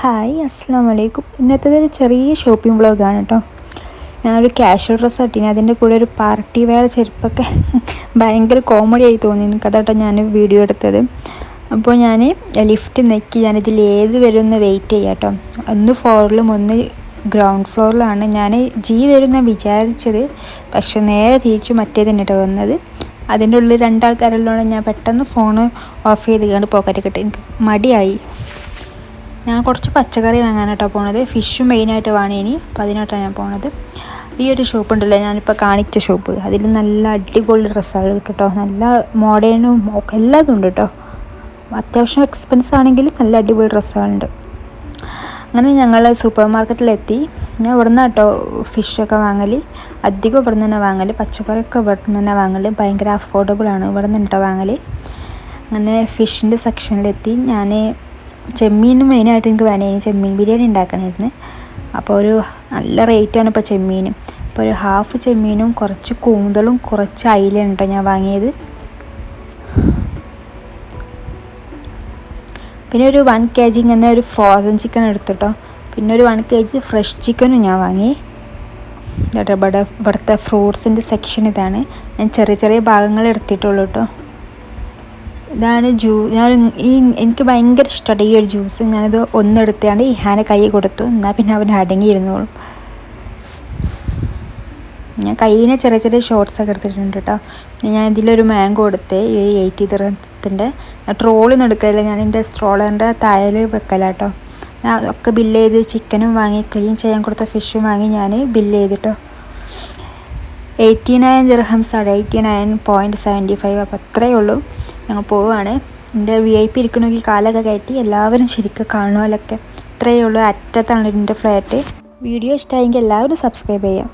Hi അസ്സാം വലൈക്കും ഒരു ചെറിയ ഷോപ്പിംഗ് വ്ളോഗാണ് കേട്ടോ ഞാനൊരു ക്യാഷ്വൽ ഡ്രസ്സ് ഇട്ടിന്. അതിന്റെ കൂടെ ഒരു പാർട്ടി വെയർ ചെരുപ്പൊക്കെ ഭയങ്കര കോമഡി ആയി തോന്നി. എനിക്ക് അതാട്ടോ ഞാൻ വീഡിയോ എടുത്തത്. അപ്പോൾ ഞാൻ ലിഫ്റ്റ് നെക്കി. ഞാനിതിൽ ഏത് വരും ഒന്ന് വെയിറ്റ് ചെയ്യാം കേട്ടോ ഒന്ന് ഫ്ലോറിലും ഒന്ന് ഗ്രൗണ്ട് ഫ്ലോറിലാണ് ഞാൻ ജി വരുന്ന വിചാരിച്ചത്. പക്ഷെ നേരെ തിരിച്ച് മറ്റേ തന്നെ കേട്ടോ വന്നത്. അതിന്റെ ഉള്ളിൽ രണ്ടാൾക്കാരുള്ളതുകൊണ്ട് ഞാൻ പെട്ടെന്ന് ഫോൺ ഓഫ് ചെയ്ത് കണ്ട് പോക്കറ്റ് കിട്ടി എനിക്ക് മടിയായി. ഞാൻ കുറച്ച് പച്ചക്കറി വാങ്ങാനായിട്ടാണ് പോണത്. ഫിഷ് മെയിനായിട്ട് വാങ്ങിനി അപ്പോൾ അതിനായിട്ടാണ് ഞാൻ പോണത്. ഈ ഒരു ഷോപ്പ് ഉണ്ടല്ലോ ഞാനിപ്പോൾ കാണിച്ച ഷോപ്പ് അതിൽ നല്ല അടിപൊളി ഡ്രസ്സുകൾ കിട്ടും. നല്ല മോഡേണും ഒക്കെ എല്ലാതും ഉണ്ട് കേട്ടോ അത്യാവശ്യം എക്സ്പെൻസ് ആണെങ്കിലും നല്ല അടിപൊളി ഡ്രസ്സുകളുണ്ട് അങ്ങനെ ഞങ്ങൾ സൂപ്പർ മാർക്കറ്റിലെത്തി ഞാൻ ഇവിടെ നിന്ന് കേട്ടോ ഫിഷൊക്കെ വാങ്ങൽ അധികം ഇവിടെ നിന്ന് തന്നെ വാങ്ങൽ പച്ചക്കറിയൊക്കെ ഇവിടെ നിന്ന് തന്നെ വാങ്ങൽ ഭയങ്കര അഫോർഡബിൾ ആണ് ഇവിടെ നിന്ന് കേട്ടോ വാങ്ങൽ അങ്ങനെ ഫിഷിന്റെ സെക്ഷനിലെത്തി ഞാൻ ചെമ്മീൻ മെയിനായിട്ട് എനിക്ക് വേണമായിരുന്നു ചെമ്മീൻ ബിരിയാണി ഉണ്ടാക്കണമായിരുന്നു അപ്പോൾ ഒരു നല്ല റേറ്റാണ് ഇപ്പോൾ ചെമ്മീനും അപ്പോൾ ഒരു ഹാഫ് ചെമ്മീനും കുറച്ച് കൂന്തളും കുറച്ച് അയിലും കേട്ടോ ഞാൻ വാങ്ങിയത്. പിന്നെ ഒരു വൺ കെ ജി ഇങ്ങനെ ഒരു ഫ്രോസൺ ചിക്കൻ എടുത്തിട്ടോ പിന്നെ ഒരു വൺ കെ ജി ഫ്രഷ് ചിക്കനും ഞാൻ വാങ്ങി. ഇവിടെ ഇവിടെ ഇവിടുത്തെ ഫ്രൂട്ട്സിന്റെ സെക്ഷൻ ഇതാണ്. ഞാൻ ചെറിയ ചെറിയ ഭാഗങ്ങൾ എടുത്തിട്ടുള്ളൂ കേട്ടോ. ഇതാണ് ജ്യൂ ഞാൻ ഈ എനിക്ക് ഭയങ്കര ഇഷ്ടമാണ് ഈ ഒരു ജ്യൂസ്. ഞാനത് ഒന്നെടുത്താണ്ട് ഹാന കൈ കൊടുത്തു. എന്നാൽ പിന്നെ അവൻ അടങ്ങിയിരുന്നോളും. ഞാൻ കൈയിനെ ചെറിയ ചെറിയ ഷോർട്ട്സ് ഒക്കെ എടുത്തിട്ടുണ്ട് കേട്ടോ ഞാൻ ഇതിലൊരു മാങ്കോ കൊടുത്തേ ഈ എയ്റ്റി ദിറത്തിന്റെ ട്രോളിന്ന് എടുക്കലില്ല. ഞാൻ എന്റെ സ്ട്രോളറിന്റെ താഴെ വെക്കലാട്ടോ ഞാൻ ഒക്കെ ബില്ല് ചെയ്ത് ചിക്കനും വാങ്ങി ക്ലീൻ ചെയ്യാൻ കൊടുത്ത ഫിഷും വാങ്ങി ഞാൻ ബില്ല് ചെയ്തിട്ടോ എയ്റ്റി നയൻ ദിർഹംസ് ആണ്. Eighty nine point seventy five അപ്പോൾ അത്രയേ ഉള്ളൂ. ഞങ്ങൾ പോവുകയാണ് എന്റെ വി ഐ പി ഇരിക്കണമെങ്കിൽ കാലൊക്കെ കയറ്റി എല്ലാവരും ശരിക്കും കാണുമല്ലൊക്കെ ഇത്രയേ ഉള്ളൂ. അറ്റത്താണ് എന്റെ ഫ്ലാറ്റ്. വീഡിയോ ഇഷ്ടമായെങ്കിൽ എല്ലാവരും സബ്സ്ക്രൈബ് ചെയ്യാം.